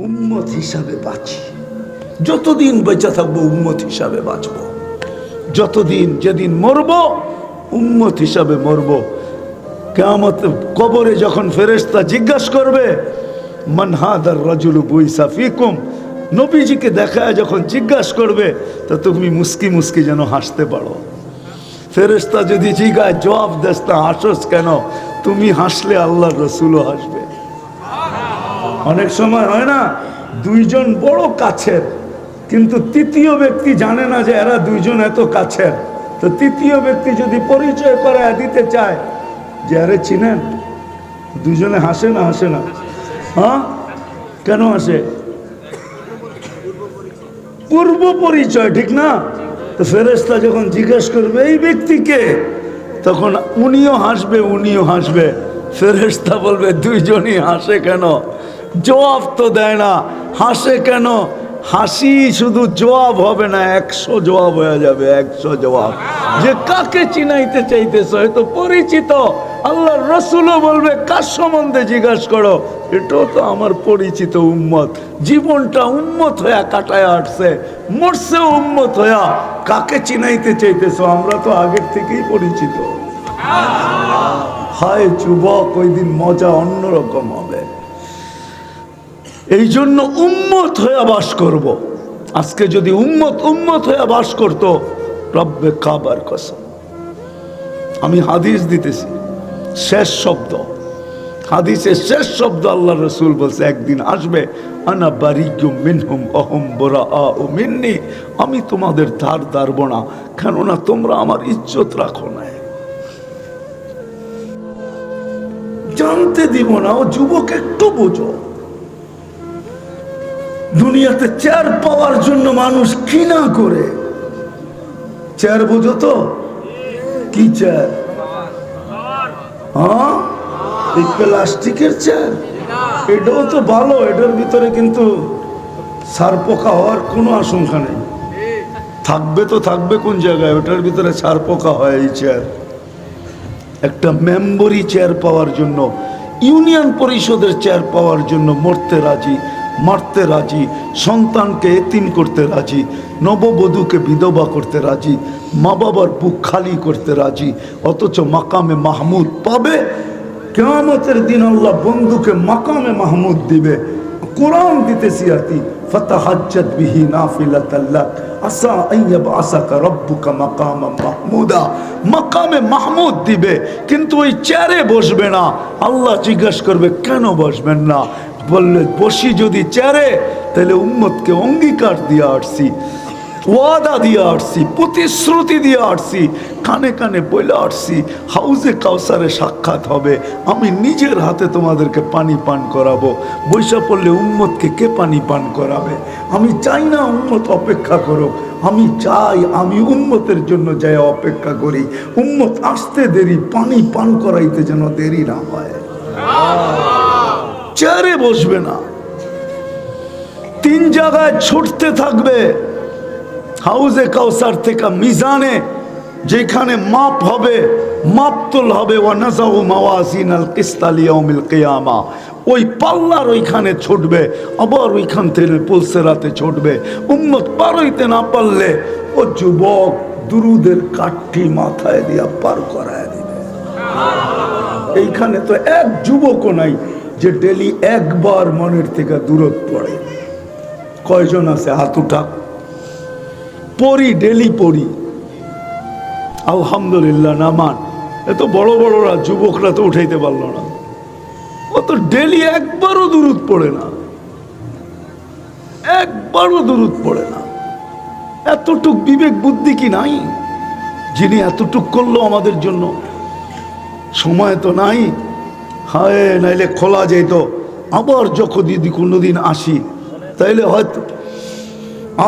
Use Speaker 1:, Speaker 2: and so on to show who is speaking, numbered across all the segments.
Speaker 1: উম্মত হিসাবে বাঁচি। যতদিন বেঁচে থাকব, উম্মত হিসাবে বাঁচব। যতদিন যেদিন মরব, উম্মত হিসাবে মরব। কেমত কবরে যখন ফেরেশতা জিজ্ঞাসা করবে মানহাদার রাজুল বুইসা ফিকুম? নবীজিকে দেখায় যখন জিজ্ঞাসা করবে, তা তুমি মুস্কি মুস্কি যেন হাসতে পারো। ফেরেশতা যদি জিজ্ঞায় জবাব দেস না হাসোস কেন? তুমি হাসলে আল্লাহ রসুলও হাসবে। অনেক সময় হয় না, দুইজন বড় কাছের, কিন্তু তৃতীয় ব্যক্তি জানে না যে এরা দুইজন এত কাছের। তো তৃতীয় ব্যক্তি যদি পরিচয় করে দিতে চায় যে আরে চিনেন, দুজনে হাসে না হাসে না? হ্যাঁ? কেন হাসে? পূর্ব পরিচয়, ঠিক না? তো ফেরেস্তা যখন জিজ্ঞেস করবে, এই ব্যক্তিকে তখন উনিও হাসবে উনিও হাসবে। ফেরেস্তা বলবে, দুইজনই হাসে কেন? জবাব তো দেয় না। হাসে কেন? হাসি শুধু জবাব হবে না, একশো জবাব হয়ে যাবে, একশো জবাব। যে কাকে চিনাইতে চাইতেছ, হয়তো পরিচিত। আল্লাহর রসুলও বলবে, কার সম্বন্ধে জিজ্ঞাসা করো? এটাও তো আমার পরিচিত উম্মত। জীবনটা উম্মত হইয়া কাটায় আসছে মরছে উম্মত হইয়া কাকে চিনাইতে চাইতেছ? আমরা তো আগের থেকেই পরিচিত। হায়, যুবক, ওই দিন মজা অন্যরকম হবে। এই জন্য উম্মত হয়ে বাস করব। আজকে যদি উম্মত উম্মত হয়ে বাস করত, রব্বে কাবার কসম। আমি হাদিস দিতেছি, শেষ শব্দ। হাদিসের শেষ শব্দ আল্লাহ রসুল বলছে, একদিন আসবে, আনা বারিজ্ঞ মিনহুম অহম বোরা ও আমি তোমাদের ধার ধারব না, কেননা তোমরা আমার ইজ্জত রাখো না। জানতে দিব না, ও যুবক, একটু বোঝো। দুনিয়াতে চেয়ার পাওয়ার জন্য মানুষ কি না করে? চেয়ার বোঝো তো? কি চেয়ার হ্যাঁ? এই প্লাস্টিকের চেয়ার এটাও তো ভালো, এটার ভিতরে কিন্তু সার পোকা হওয়ার কোনো আশঙ্কা নেই। থাকবে তো থাকবে কোন জায়গায়, ওটার ভিতরে সার পোকা হয় এই চেয়ার একটা মেম্বরি চেয়ার পাওয়ার জন্য ইউনিয়ন পরিষদের চেয়ার পাওয়ার জন্য মরতে রাজি। মারতে রাজি, সন্তানকে এতিম করতে রাজি, নববধূকে বিধবা করতে রাজি মা বাবার বুক খালি করতে রাজি, অথচ মাকামে মাহমুদ পাবে। কেয়ামতের দিন আল্লাহ বন্ধুকে মাকামে মাহমুদ দিবে। কোরআন দিতেছি আতি ফতাহাজ্জাত দিবে, কিন্তু ওই চেয়ারে বসবে না। আল্লাহ জিজ্ঞাসা করবে, কেন বসবেন না? বললে, বসি যদি চেয়ারে তাহলে উম্মতকে অঙ্গীকার দিয়ে আসছি, ওয়াদা দিয়ে আসছি, প্রতিশ্রুতি দিয়ে আসছি, কানে কানে বলে আসছি, হাউজে কাউসারে সাক্ষাৎ হবে, আমি নিজের হাতে তোমাদেরকে পানি পান করাবো, বৈশা পড়লে উম্মতকে কে পানি পান করাবে? আমি চাই না উম্মত অপেক্ষা করুক, আমি চাই আমি উম্মতের জন্য যাই অপেক্ষা করি, উম্মত আসতে দেরি, পানি পান করাইতে যেন দেরি না হয়। চেয়ারে বসবে না। তিন জায়গায় ছুটতে থাকবে। হাউজে কাউসার থেকে মিজানে যেখানে মাপ হবে হবে আল কিস্তালিয়াউমিল কিয়ামা। ওই পাল্লার ওইখানে ছুটবে, আবার ওইখান থেকে পুলসেরাতে ছুটবে। উম্মত পার হইতে না পারলে ও যুবক দুরুদের কাঠটি মাথায় দিয়া পার করায় দিবে। এইখানে তো এক যুবকও নাই যে ডেলি একবার মনের থেকে দূরত পড়ে। কয়জন আছে? হাত উঠা। পড়ি, ডেলি পড়ি। আলহামদুলিল্লাহ নামান এত বড় বড়রা, যুবকরা তো উঠাইতে পারল না। ও তো ডেলি একবারও দূরত পড়ে না। একবারও দূরত পড়ে না। এতটুক বিবেক বুদ্ধি কি নাই? যিনি এতটুক করল আমাদের জন্য। সময় তো নাই। হায়, নাইলে খোলা যেত আবার যখন দিদি কোনোদিন আসি, তাইলে হয়তো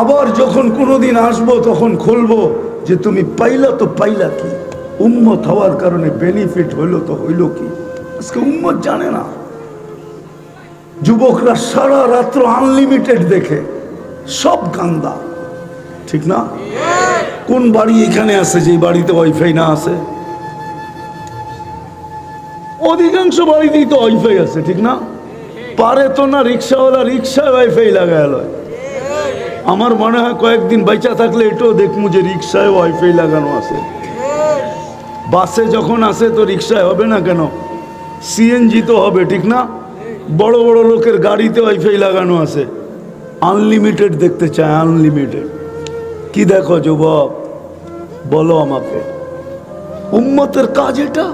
Speaker 1: আবার যখন কোনোদিন আসব, তখন খুলবো যে তুমি পাইলা তো পাইলা কি? উম্মত হওয়ার কারণে বেনিফিট হইল তো হইল কি? আজকে উম্মত জানে না। যুবকরা সারা রাত্র আনলিমিটেড দেখে, সব গান্দা। ঠিক না? কোন বাড়ি এখানে আছে, যে বাড়িতে ওয়াইফাই না আছে? অধিকাংশ বাড়িতেই তো ওয়াইফাই আছে, ঠিক না? পারে তো না, রিক্সাওয়ালা রিক্সায় ওয়াইফাই লাগায় লয়। আমার মনে হয় কয়েকদিন বাইচা থাকলে এটাও দেখব যে রিক্সায় ওয়াইফাই লাগানো আছে। বাসে যখন আসে তো রিক্সায় হবে না কেন? সিএনজি তো হবে, ঠিক না? বড় বড় লোকের গাড়িতে ওয়াইফাই লাগানো আছে। আনলিমিটেড দেখতে চায় আনলিমিটেড কি দেখো যুবক? বলো আমাকে। উম্মতের কাজ এটা?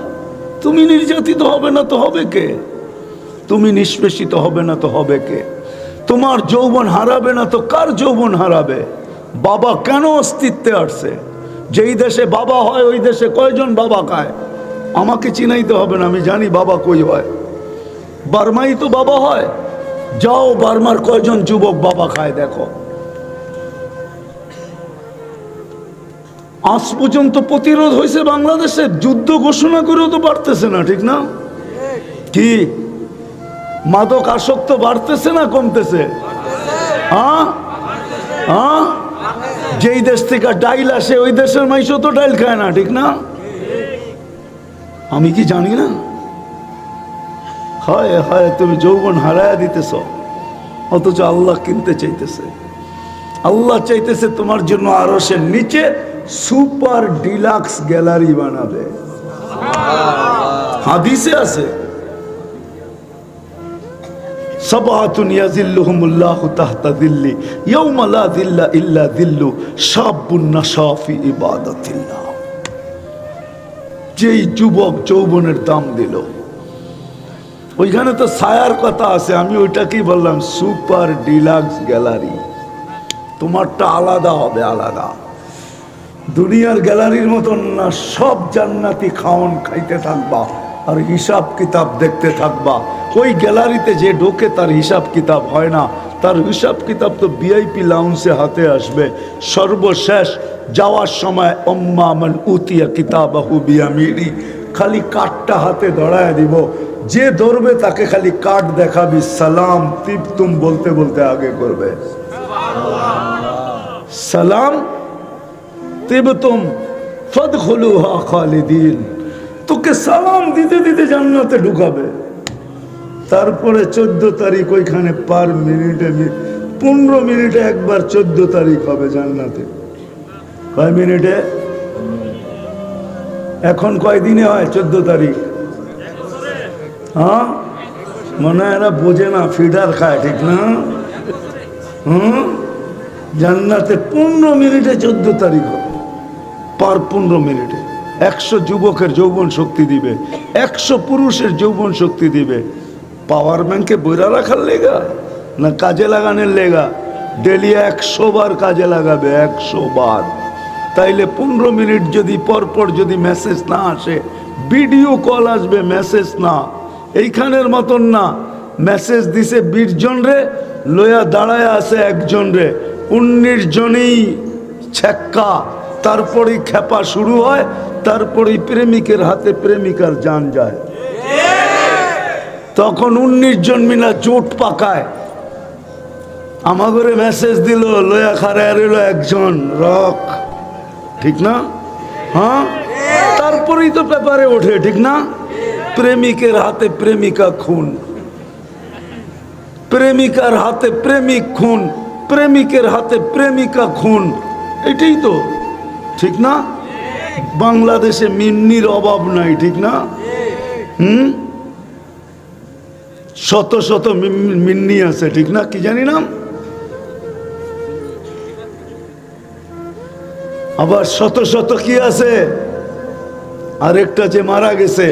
Speaker 1: তুমি নির্যাতিত হবে না তো হবে কে? তুমি নিষ্পেষিত হবে না তো হবে কে? তোমার যৌবন হারাবে না তো কার যৌবন হারাবে? বাবা কেন অস্তিত্বে আসছে? যেই দেশে বাবা হয়, ওই দেশে কয়জন বাবা খায়? আমাকে চিনাইতে হবে না, আমি জানি বাবা কই হয়। বার্মাই তো বাবা হয়। যাও বার্মার কয়জন যুবক বাবা খায় দেখো। আজ পর্যন্ত প্রতিরোধ হয়েছে বাংলাদেশে, যুদ্ধ ঘোষণা করেও তো বাড়তেছে না, ঠিক না? কি? মাদক আসক্ত বাড়তেছে না কমতেছে? হ্যাঁ? হ্যাঁ? যেই দেশ থেকে ডাইল আসে, ওই দেশের মাইশও তো ডাইল খায় না, ঠিক না? আমি কি জানি না? হয় হয়, তুমি যৌবন হারায়া দিতেছ, অথচ আল্লাহ কিনতে চাইতেছে। আল্লাহ চাইতেছে তোমার জন্য আরও সে নিচে সুপার ডিলাক্স গ্যালারি বানাবে। হাদিসে আছে। দিল্লি দিল্লা ইল্লা দিল্লু যেই যুবক যৌবনের দাম দিল। ওইখানে তো ছায়ার কথা আছে, আমি ওইটাকেই বললাম, সুপার ডিলাক্স গ্যালারি। তোমারটা আলাদা হবে, আলাদা। দুনিয়ার গ্যালারির মতন না, সব জান্নাতি খাওন খাইতে থাকবা, আর হিসাব কিতাব দেখতে থাকবা। ওই গ্যালারিতে যে ঢোকে, তার হিসাব কিতাব হয় না। তার হিসাব কিতাব তো ভিআইপি লাউন্সে হাতে আসবে। সর্বশেষ যাওয়ার সময় অম্মামন উতিয়া কিতাবাহু বিয়ামিরি, খালি কাঠটা হাতে ধরায় দিব। যে ধরবে, তাকে খালি কাঠ দেখাবি। সালাম তিপ্তুম বলতে বলতে আগে করবে। সালাম তিবতুম ফদখুলুহা খালিদিন। তোকে সালাম দিতে দিতে জান্নাতে ঢুকাবে। তারপরে চোদ্দ তারিখ ওইখানে পার মিনিটে পনেরো মিনিটে একবার চোদ্দ তারিখ হবে জান্নাতে। কয় মিনিটে? এখন কয় দিনে হয় চোদ্দ তারিখ? হ্যাঁ? মনে হয় এরা বোঝে না, ফিডার খায়, ঠিক না? হুম? জান্নাতে পনেরো মিনিটে চোদ্দ তারিখ পার পনেরো মিনিটে। একশো যুবকের যৌবন শক্তি দিবে, একশো পুরুষের যৌবন শক্তি দিবে। পাওয়ার ব্যাংকে বইরা রাখার লেগা না কাজে লাগানোর লেগা? ডেলি একশো বার কাজে লাগাবে, একশো বার। তাইলে পনেরো মিনিট যদি পরপর যদি মেসেজ না আসে, ভিডিও কল আসবে, মেসেজ না। এইখানের মতন না। মেসেজ দিছে বিশ জন রে, লয়া দাঁড়ায় আছে একজন রে। উনিশ জনেই ছেক্কা তারপরেই খেপা শুরু হয়, তারপরেই প্রেমিকের হাতে প্রেমিকার জান যায়। তখন উনিশ জন মিনা জোট পাকায়। আমাগরে মেসেজ দিল, লয়া খারায় রইল একজন, রক। ঠিক না? হ্যাঁ? তারপরেই তো পেপারে ওঠে, ঠিক না? প্রেমিকের হাতে প্রেমিকা খুন। প্রেমিকার হাতে প্রেমিক খুন, প্রেমিকের হাতে প্রেমিকা খুন। এটাই তো। ঠিক না? বাংলাদেশে মিন্নির অভাব নাই, ঠিক না? হুম? শত শত মিন্নি আছে, ঠিক না? কি জানি নাম? আবার শত শত কি আছে? আরেকটা যে মারা গেছে,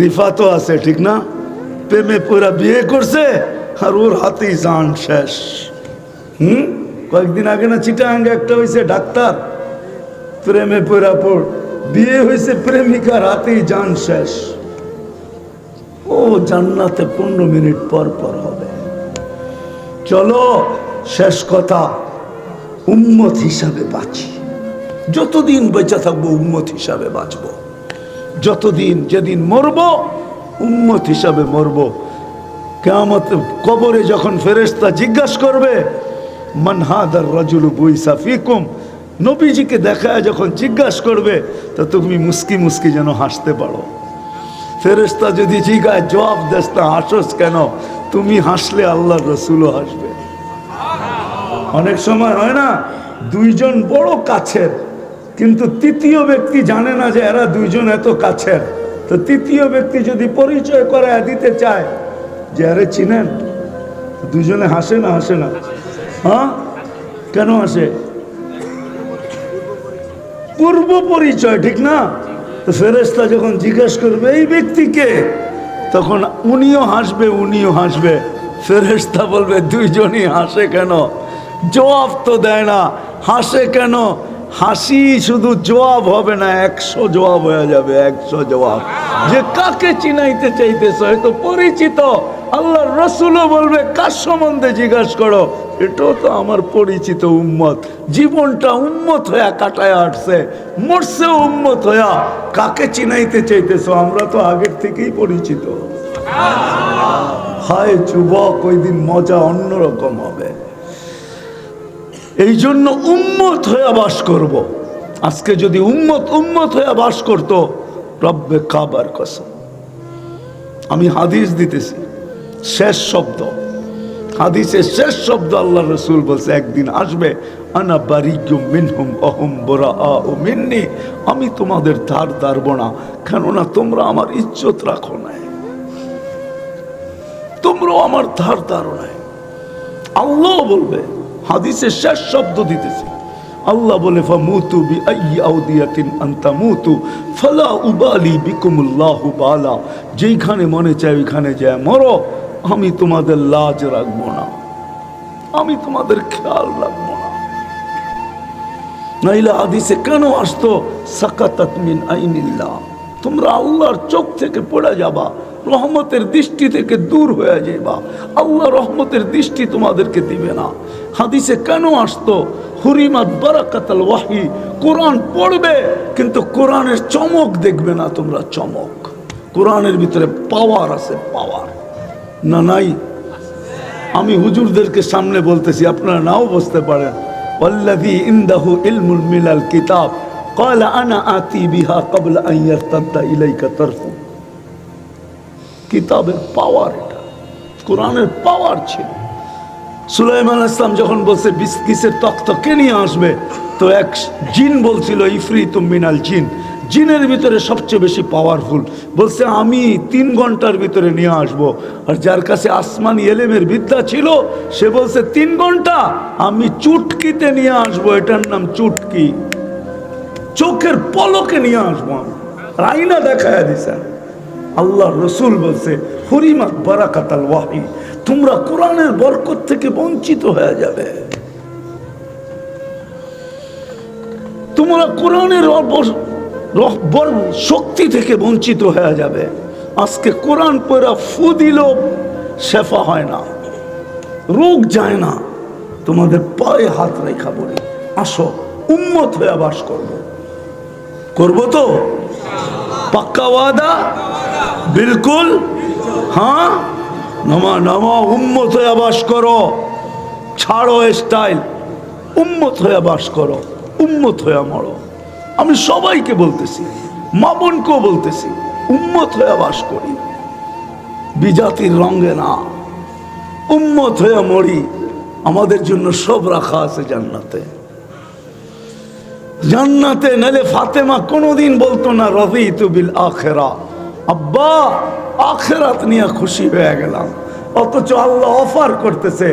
Speaker 1: রিফাতও আছে, ঠিক না? প্রেমে পুরা বিয়ে করছে, আর ওর হাতেই জান শেষ। হুম? কয়েকদিন আগে না চিটাঙ্গে একটা হয়েছে ডাক্তার। প্রেমে পুরা পর বিয়ে হয়েছে প্রেমিকার হাতেই জান শেষ। ও, জান্নাতে পনেরো মিনিট পর পর হবে। চলো, শেষ কথা, উম্মত হিসাবে বাঁচি। যতদিন বেঁচে থাকব, উম্মত হিসাবে বাঁচবো। যতদিন যেদিন মরব, উম্মত হিসাবে মরব। কেমত কবরে যখন ফেরেশতা জিজ্ঞাসা করবে মানহাদার রাজুল বুইসা ফিকুম? নবীজিকে দেখায় যখন জিজ্ঞাসা করবে, তা তুমি মুস্কি মুস্কি যেন হাসতে পারো। ফেরেশতা যদি জিগায় জবাব দেস না, হাসোস কেন? তুমি হাসলে আল্লাহ রসুলও হাসবে। অনেক সময় হয় না, দুইজন বড় কাছের, কিন্তু তৃতীয় ব্যক্তি জানে না যে এরা দুইজন এত কাছের। তো তৃতীয় ব্যক্তি যদি পরিচয় করে দিতে চায় যে আরে চিনেন দুজনে হাসে না হাসে না। হ্যাঁ? কেন হাসে? পূর্ব পরিচয়, ঠিক না? ফেরেস্তা যখন জিজ্ঞেস করবে, এই ব্যক্তিকে তখন উনিও হাসবে উনিও হাসবে। ফেরেস্তা বলবে, দুইজনই হাসে কেন? জবাব তো দেয় না। হাসে কেন? হাসি শুধু জবাব হবে না, একশো জবাব হয়ে যাবে, একশো জবাব। যে কাকে চিনাইতে চাইতেছ হয়তো পরিচিত আল্লাহর রসুলও বলবে, কার সম্বন্ধে জিজ্ঞাসা করো? এটাও তো আমার পরিচিত উম্মত। জীবনটা উম্মত হইয়া কাটায় আসছে মরছে উম্মত হইয়া কাকে চিনাইতে চাইতেছ? আমরা তো আগের থেকেই পরিচিত। হায় যুবক, ওই দিন মজা অন্যরকম হবে। এই জন্য উম্মত হইয়া বাস করব। আজকে যদি উম্মত উম্মত হইয়া বাস করতো, রব্বে কাবার কসম। আমি হাদিস দিতেছি। শেষ শব্দ। হাদিসের শেষ শব্দ আল্লাহ রসুল বলছে, একদিন আসবে, আনা বারিজ্ঞ মিনহুম অহম আমি তোমাদের ধার ধারব না, কেননা তোমরা আমার ইজ্জত রাখো নাই। তোমরাও আমার ধার ধারো নাই। আল্লাহ বলবে হাদিসের শেষ শব্দ দিতেছে। আল্লাহ বলে, ফামুতু আনতা উবালি যেইখানে মনে চায় ওইখানে যায় মরো আমি তোমাদের লাজ রাখব না। আমি তোমাদের খেয়াল রাখব না। নাইলে হাদিসে কেন আসতো? সাকাতাত মিন আইনিল্লাহ। তোমরা আল্লাহর চোখ থেকে পড়ে যাবা, রহমতের দৃষ্টি থেকে দূর হয়ে যাবা আল্লাহ রহমতের দৃষ্টি তোমাদেরকে দিবে না। হাদিসে কেন আসতো? হুরিমাত বারাকাতাল ওয়াহি। কোরআন পড়বে, কিন্তু কোরআনের চমক দেখবে না তোমরা চমক। কোরআনের ভিতরে পাওয়ার আছে, পাওয়ার। না, নাই। আমি হুজুরদেরকে সামনে বলতেছি, আপনারা নাও বসতে পারেন। কিতাবের পাওয়ার এটা। কোরআনের পাওয়ার ছিল। সুলাইমান ইসলাম যখন বলছে কিসের তক্ত কে নিয়ে আসবে? তো এক জিন বলছিল ইফরি তুমিনাল জিন। জিনের ভিতরে সবচেয়ে বেশি পাওয়ারফুল বলছে, আমি তিন ঘণ্টার ভিতরে নিয়ে আসব। আর যার কাছে আসমানি এলেমের বিদ্যা ছিল, সে বলছে, তিন ঘণ্টা? আমি চুটকিতে নিয়ে আসব। এটার নাম চুটকি। চোখের পলকে নিয়ে আসব আমি। আইনা দেখায় দিছে। আল্লাহ রসুল বলছে, হরিমাত বারাকাতাল ওয়াহি। তোমরা কোরআনের বরকত থেকে বঞ্চিত হয়ে যাবে। তোমরা কোরআনের অব- রহ- বর- শক্তি থেকে বঞ্চিত হয়ে যাবে। আজকে কোরআন পড়া ফু দিলেও শেফা হয় না। রোগ যায় না। তোমাদের পায়ে হাত রেখা বলি আসো, উম্মত হয়ে বাস করব। করব তো? পাক্কা ওয়াদা? বিলকুল? হ্যাঁ? নমা নমা, উম্মত হয়ে বাস করো। ছাড়ো স্টাইল উম্মত হয়ে বাস করো। উম্মত হয়ে মরো। আমি সবাইকে বলতেছি, মা বোনকেও বলতেছি, উম্মত হয়ে বাস করি। বিজাতির রঙে না, উম্মত হয়ে মরি। আমাদের জন্য সব রাখা আছে জান্নাতে। জান্নাতে নালে ফাতেমা কোনোদিন বলতো না রবি বিল আখেরা। আব্বা, আখেরাত নিয়ে খুশি হয়ে গেলাম। অথচ আল্লাহ অফার করতেছে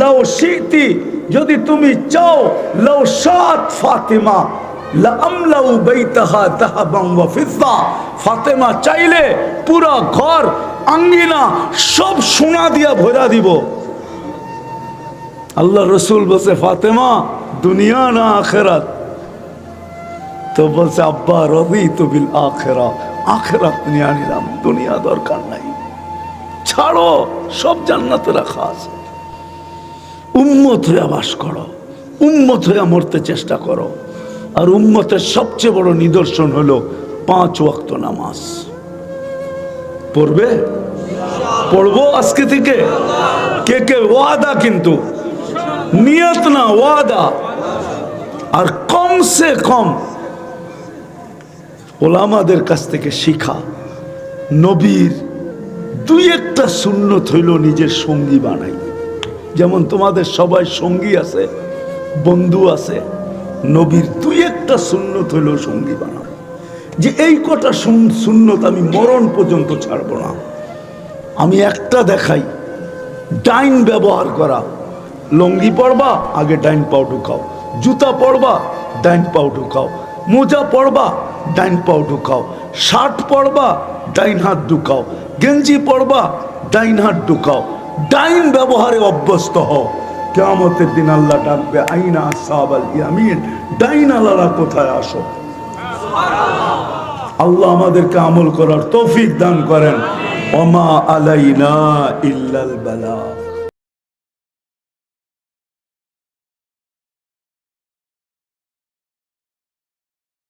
Speaker 1: লাও শীতি, যদি তুমি চাও লাও সাত ফাতেমা। লামলাউ বাইতাহা তাহাবাম ওয়া ফিদ্দা। ফাতেমা চাইলে পুরা ঘর আঙ্গিনা সব সোনা দিয়া ভরা দিব। আল্লাহ রসুল বলছে, ফাতেমা, দুনিয়া না আখেরাত? তো বলছে, আব্বা রবি বিল আখেরা। আখেরাত নিয়ে আনিলাম, দুনিয়া দরকার নাই। ছাড়ো, সব জান্নাতে রাখা আছে। উম্মত হয়ে বাস করো, উম্মত হয়ে মরতে চেষ্টা করো। আর উম্মতের সবচেয়ে বড় নিদর্শন হলো পাঁচ ওয়াক্ত নামাজ। পড়বে? পড়ব আজকে থেকে? কে কে? ওয়াদা কিন্তু। নিয়ত না, ওয়াদা। আর কম সে কম ওলামাদের কাছ থেকে শিখা। নবীর দুই একটা সুন্নত হইল নিজের সঙ্গী বানাই। যেমন তোমাদের সবাই সঙ্গী আছে, বন্ধু আছে। নবীর দুই একটা সুন্নত হইল সঙ্গী বানাও। যে এই কটা সুন- সুন্নত আমি মরণ পর্যন্ত ছাড়বো না। আমি একটা দেখাই, ডাইন ব্যবহার করা। লঙ্গি পরবা, আগে ডাইন পাও ঢুকাও। জুতা পরবা, ডাইন পাও ঢুকাও। মোজা পরবা, ডাইন পাও ঢুকাও। শার্ট পরবা, ডাইন হাত ঢুকাও। গেঞ্জি পরবা, ডাইন হাত ঢুকাও। ডাইন ব্যবহারে অভ্যস্ত হও। কেমতের দিন আল্লাহ ডাকবে, আইনা সাহাব আল ইয়ামিন, ডাইন আলারা কোথায় আসো? আল্লাহ আমাদেরকে আমল করার তৌফিক দান করেন। ওমা আলাইনা ইল্লাল বালা।